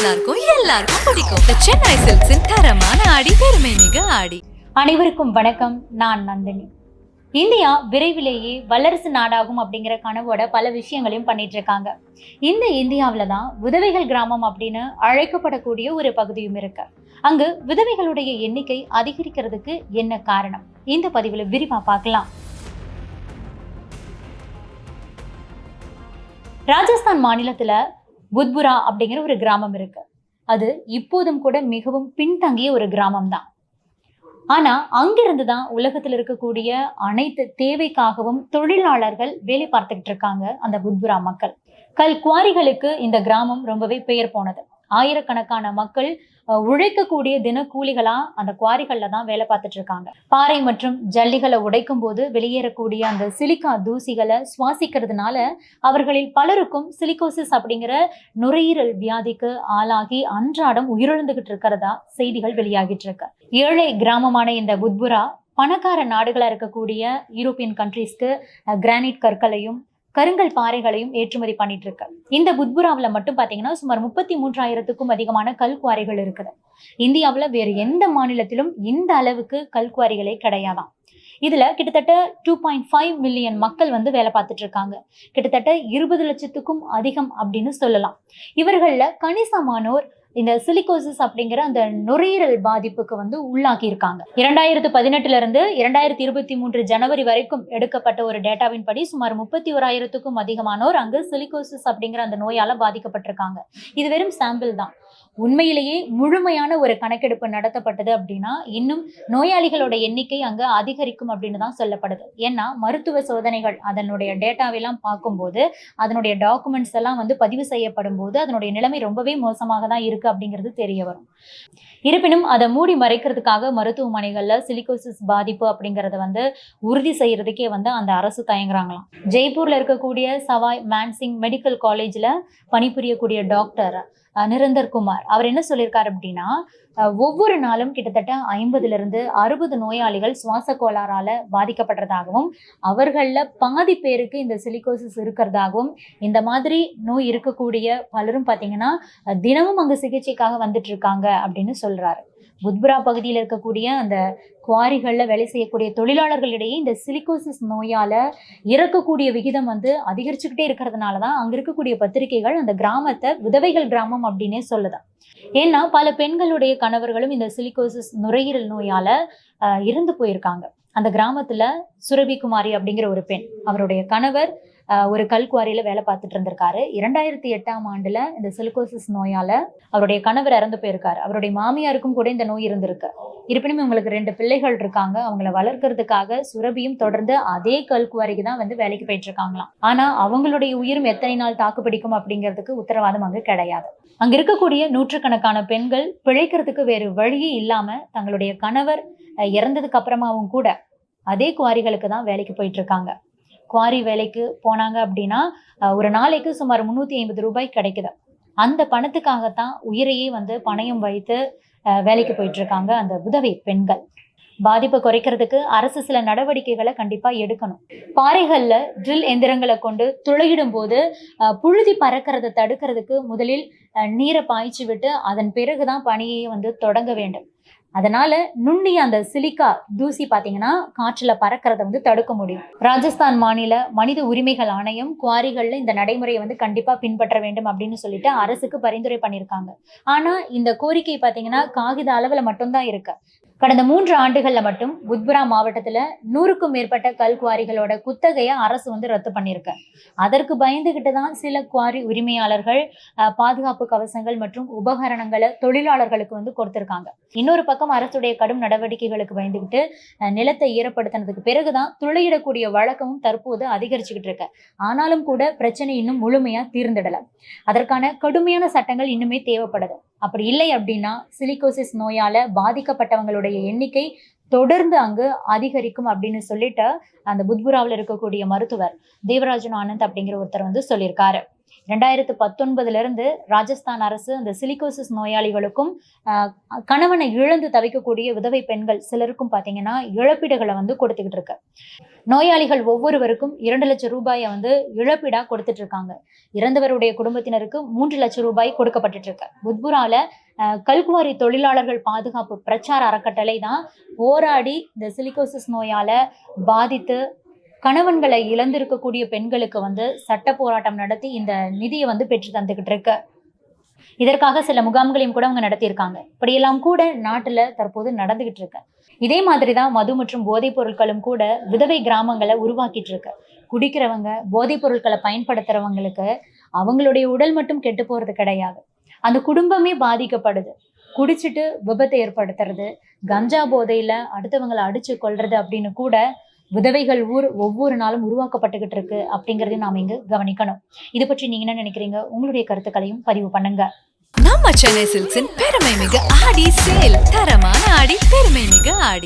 நல்லா இருக்கும் எல்லாருக்கும் பிடிக்கும். சென்னை சில்க்ஸின் தரமான ஆடி பெருமை மிக ஆடி. அனைவருக்கும் வணக்கம் நான் நந்தினி. இந்தியா விரைவிலேயே வல்லரசு நாடாகும் அப்படிங்கிற கனவோட பல விஷயங்களையும் பண்ணிட்டு இருக்காங்க இந்த இந்தியாவில் தான் விதவைகள் கிராமம் அப்படின்னு அழைக்கப்படக்கூடிய ஒரு பகுதியும் இருக்கு. அங்கு விதவைகளுடைய எண்ணிக்கை அதிகரிக்கிறதுக்கு என்ன காரணம்? இந்த பதிவில் விரிவா பார்க்கலாம். ராஜஸ்தான் மாநிலத்தில் புத்புரா அப்படிங்கிற ஒரு கிராமம் இருக்கு. அது இப்போதும் கூட மிகவும் பின்தங்கிய ஒரு கிராமம் தான் ஆனா அங்கிருந்து தான் உலகத்தில் இருக்கக்கூடிய அனைத்து தேவைக்காகவும் தொழிலாளர்கள் வேலை பார்த்துக்கிட்டு இருக்காங்க அந்த புத்புரா மக்கள். கல் குவாரிகளுக்கு இந்த கிராமம் ரொம்பவே பெயர் போனது. ஆயிரக்கணக்கான மக்கள் உழைக்கக்கூடிய தினக்கூலிகளா அந்த குவாரிகள்ல தான் வேலை பார்த்துட்டு இருக்காங்க. பாறை மற்றும் ஜல்லிகளை உடைக்கும் போது வெளியேறக்கூடிய அந்த சிலிக்கா தூசிகளை சுவாசிக்கிறதுனால அவர்களில் பலருக்கும் சிலிகோசிஸ் அப்படிங்கிற நுரையீரல் வியாதிக்கு ஆளாகி அன்றாடம் உயிரிழந்துகிட்டு இருக்கிறதா செய்திகள் வெளியாகிட்டு இருக்கு. ஏழை கிராமமான இந்த புத்புரா பணக்கார நாடுகளாக இருக்கக்கூடிய யூரோப்பியன் கண்ட்ரீஸ்க்கு கிரானைட் கற்களையும் கருங்கல் பாறைகளையும் ஏற்றுமதி பண்ணிட்டு இருக்கு இந்த புத்புராவில் மட்டும் பார்த்தீங்கன்னா சுமார் முப்பத்தி மூன்றாயிரத்துக்கும் அதிகமான கல் குவாரிகள் இருக்குது. இந்தியாவில் வேறு எந்த மாநிலத்திலும் இந்த அளவுக்கு கல் குவாரிகளே கிடையாதாம். இதுல கிட்டத்தட்ட டூ பாயிண்ட் ஃபைவ் மில்லியன் மக்கள் வந்து வேலை பார்த்துட்டு இருக்காங்க கிட்டத்தட்ட இருபது லட்சத்துக்கும் அதிகம் அப்படின்னு சொல்லலாம். இவர்கள்ல கணிசமானோர் இந்த சிலிகோசிஸ் அப்படிங்கிற அந்த நுரையீரல் பாதிப்புக்கு வந்து உள்ளாகி இருக்காங்க இரண்டாயிரத்து பதினெட்டுல இருந்து இரண்டாயிரத்தி இருபத்தி மூன்று ஜனவரி வரைக்கும் எடுக்கப்பட்ட ஒரு டேட்டாவின் படி சுமார் முப்பத்தி ஓராயிரத்துக்கும் அதிகமானோர் அங்கு சிலிகோசிஸ் அப்படிங்கிற அந்த நோயால பாதிக்கப்பட்டிருக்காங்க. இது வெறும் சாம்பிள் தான். உண்மையிலேயே முழுமையான ஒரு கணக்கெடுப்பு நடத்தப்பட்டது அப்படின்னா இன்னும் நோயாளிகளோட எண்ணிக்கை அங்க அதிகரிக்கும் அப்படின்னு தான் சொல்லப்படுது. ஏன்னா மருத்துவ சோதனைகள் அதனுடைய டேட்டாவெல்லாம் பார்க்கும்போது அதனுடைய டாக்குமெண்ட்ஸ் எல்லாம் வந்து பதிவு செய்யப்படும் போது அதனுடைய நிலைமை ரொம்பவே மோசமாக தான் இருக்கு அப்படிங்கிறது தெரிய வரும். இருப்பினும் அதை மூடி மறைக்கிறதுக்காக மருத்துவமனைகளில் சிலிகோசிஸ் பாதிப்பு அப்படிங்கிறத வந்து உறுதி செய்யறதுக்கே வந்து அந்த அரசு தயங்குறாங்களாம். ஜெய்ப்பூர்ல இருக்கக்கூடிய சவாய் மான்சிங் மெடிக்கல் காலேஜில் பணிபுரியக்கூடிய டாக்டர் நிரந்தர் குமார். அவர் என்ன சொல்லியிருக்காரு அப்படின்னா ஒவ்வொரு நாளும் கிட்டத்தட்ட ஐம்பதுல இருந்து அறுபது நோயாளிகள் சுவாச கோளாறால பாதிக்கப்படுறதாகவும் அவர்களில் பாதி பேருக்கு இந்த சிலிகோசிஸ் இருக்கிறதாகவும் இந்த மாதிரி நோய் இருக்கக்கூடிய பலரும் பார்த்தீங்கன்னா தினமும் அங்கே சிகிச்சைக்காக வந்துட்டு இருக்காங்க அப்படின்னு சொல்றாரு. புத்புரா பகுதியில் இருக்கக்கூடிய அந்த குவாரிகளில் வேலை செய்யக்கூடிய தொழிலாளர்களிடையே இந்த சிலிகோசிஸ் நோயால் இறக்கக்கூடிய விகிதம் வந்து அதிகரிச்சுக்கிட்டே இருக்கிறதுனால தான் அங்கே இருக்கக்கூடிய பத்திரிகைகள் அந்த கிராமத்தை விதவைகள் கிராமம் அப்படின்னே சொல்லுதான். ஏன்னா பல பெண்களுடைய கணவர்களும் இந்த சிலிகோசிஸ் நுரையீரல் நோயால இருந்து போயிருக்காங்க. அந்த கிராமத்துல சுரபி குமாரி அப்படிங்கிற ஒரு பெண் அவருடைய கணவர் ஆஹ், ஒரு கல்குவாரியில வேலை பார்த்துட்டு இருந்திருக்காரு. இரண்டாயிரத்தி எட்டாம் ஆண்டுல இந்த சிலிகோசிஸ் நோயால அவருடைய கணவர் இறந்து போயிருக்காரு. அவருடைய மாமியாருக்கும் கூட இந்த நோய் இருந்திருக்கு. இருப்பினும் இவங்களுக்கு ரெண்டு பிள்ளைகள் இருக்காங்க. அவங்கள வளர்க்கறதுக்காக சுரபியும் தொடர்ந்து அதே கல்குவாரிக்கு தான் வந்து வேலைக்கு போயிட்டு இருக்காங்களாம் ஆனா அவங்களுடைய உயிரும் எத்தனை நாள் தாக்கு பிடிக்கும் அப்படிங்கிறதுக்கு உத்தரவாதம் அங்கு கிடையாது. அங்க இருக்கக்கூடிய நூற்றுக்கணக்கான பெண்கள் பிழைக்கிறதுக்கு வேறு வழியே இல்லாம தங்களுடைய கணவர் இறந்ததுக்கு அப்புறமாவும் கூட அதே குவாரிகளுக்கு தான் வேலைக்கு போயிட்டு இருக்காங்க குவாரி வேலைக்கு போனாங்க அப்படின்னா ஒரு நாளைக்கு சுமார் முந்நூற்றி ஐம்பது ரூபாய் கிடைக்குது. அந்த பணத்துக்காகத்தான் உயிரையே வந்து பணயம் வைத்து வேலைக்கு போயிட்டு இருக்காங்க அந்த உதவி பெண்கள். பாதிப்பை குறைக்கிறதுக்கு அரசு சில நடவடிக்கைகளை கண்டிப்பா எடுக்கணும். பாறைகள்ல ட்ரில் எந்திரங்களை கொண்டு துளையிடும் போது அஹ், புழுதி பறக்கிறத தடுக்கிறதுக்கு முதலில் அஹ், நீரை பாய்ச்சி விட்டு அதன் பிறகுதான் பணியை வந்து தொடங்க வேண்டும். அதனால நுண்ணிய அந்த சிலிக்கா தூசி பார்த்தீங்கன்னா காற்றில் பறக்கிறத வந்து தடுக்க முடியும். ராஜஸ்தான் மாநில மனித உரிமைகள் ஆணையம் குவாரிகள்ல இந்த நடைமுறையை வந்து கண்டிப்பா பின்பற்ற வேண்டும் அப்படின்னு சொல்லிட்டு அரசுக்கு பரிந்துரை பண்ணியிருக்காங்க ஆனா இந்த கோரிக்கை பார்த்தீங்கன்னா காகித அளவுல மட்டும்தான் இருக்கு. கடந்த மூன்று ஆண்டுகள்ல மட்டும் புத்புரா மாவட்டத்துல நூறுக்கும் மேற்பட்ட கல் குவாரிகளோட குத்தகையை அரசு வந்து ரத்து பண்ணியிருக்கு. அதற்கு பயந்துகிட்டு தான் சில குவாரி உரிமையாளர்கள் பாதுகாப்பு கவசங்கள் மற்றும் உபகரணங்களை தொழிலாளர்களுக்கு வந்து கொடுத்திருக்காங்க. இன்னொரு பக்கம் அரசுடைய கடும் நடவடிக்கைகளுக்கு பயந்துகிட்டு நிலத்தை ஈரப்படுத்தினதுக்கு பிறகுதான் துளையிடக்கூடிய வழக்கமும் தற்போது அதிகரிச்சுக்கிட்டு இருக்கு. ஆனாலும் கூட பிரச்சனை இன்னும் முழுமையா தீர்ந்திடல. அதற்கான கடுமையான சட்டங்கள் இன்னுமே தேவைப்படுது. அப்படி இல்லை அப்படின்னா சிலிகோசிஸ் நோயால பாதிக்கப்பட்டவங்களுடைய எண்ணிக்கை தொடர்ந்து அங்கு அதிகரிக்கும் அப்படின்னு சொல்லிட்டு அந்த புத்புராவில் இருக்கக்கூடிய மருத்துவர் தேவராஜன் ஆனந்த் அப்படிங்கிற ஒருத்தர் வந்து சொல்லியிருக்காரு. ரெண்டாயிரத்து பத்தொன்பதுல இருந்து ராஜஸ்தான் அரசு இந்த சிலிகோசிஸ் நோயாளிகளுக்கும் ஆஹ், கணவனை இழந்து தவிக்கக்கூடிய விதவை பெண்கள் சிலருக்கும் பார்த்தீங்கன்னா இழப்பீடுகளை வந்து கொடுத்துக்கிட்டு இருக்கு. நோயாளிகள் ஒவ்வொருவருக்கும் இரண்டு லட்சம் ரூபாயை வந்து இழப்பீடா கொடுத்துட்டு இருக்காங்க. இறந்தவருடைய குடும்பத்தினருக்கு மூன்று லட்சம் ரூபாய் கொடுக்கப்பட்டுட்டு இருக்கு. புத்புரால அஹ், கல்குவாரி தொழிலாளர்கள் பாதுகாப்பு பிரச்சார அறக்கட்டளை தான் போராடி இந்த சிலிகோசிஸ் நோயால பாதித்து கணவன்களை இழந்திருக்கக்கூடிய பெண்களுக்கு வந்து சட்ட போராட்டம் நடத்தி இந்த நிதியை வந்து பெற்று தந்துகிட்டு இருக்கு. இதற்காக சில முகாம்களையும் கூட அவங்க நடத்தியிருக்காங்க. இப்படியெல்லாம் கூட நாட்டுல தற்போது நடந்துகிட்டு இருக்கு. இதே மாதிரி தான் மது மற்றும் போதைப் பொருட்களும் கூட விதவை கிராமங்களை உருவாக்கிட்டு இருக்கு. குடிக்கிறவங்க போதைப் பொருட்களை பயன்படுத்துறவங்களுக்கு அவங்களுடைய உடல் மட்டும் கெட்டு போறது கிடையாது. அந்த குடும்பமே பாதிக்கப்படுது. குடிச்சிட்டு விபத்தை ஏற்படுத்துறது கஞ்சா போதையில அடுத்தவங்களை அடிச்சு கொள்றது அப்படின்னு கூட விதவைகள் ஊர் ஒவ்வொரு நாளும் உருவாக்கப்பட்டுக்கிட்டு இருக்கு அப்படிங்கறதையும் நாம இங்க கவனிக்கணும். இது பற்றி நீங்க என்ன நினைக்கிறீங்க? உங்களுடைய கருத்துக்களையும் பதிவு பண்ணுங்க. நம்ம சென்னை சில்க்ஸின் பெருமை மிகு ஆடி சேல். தரமான ஆடி பெருமை மிகு ஆடி.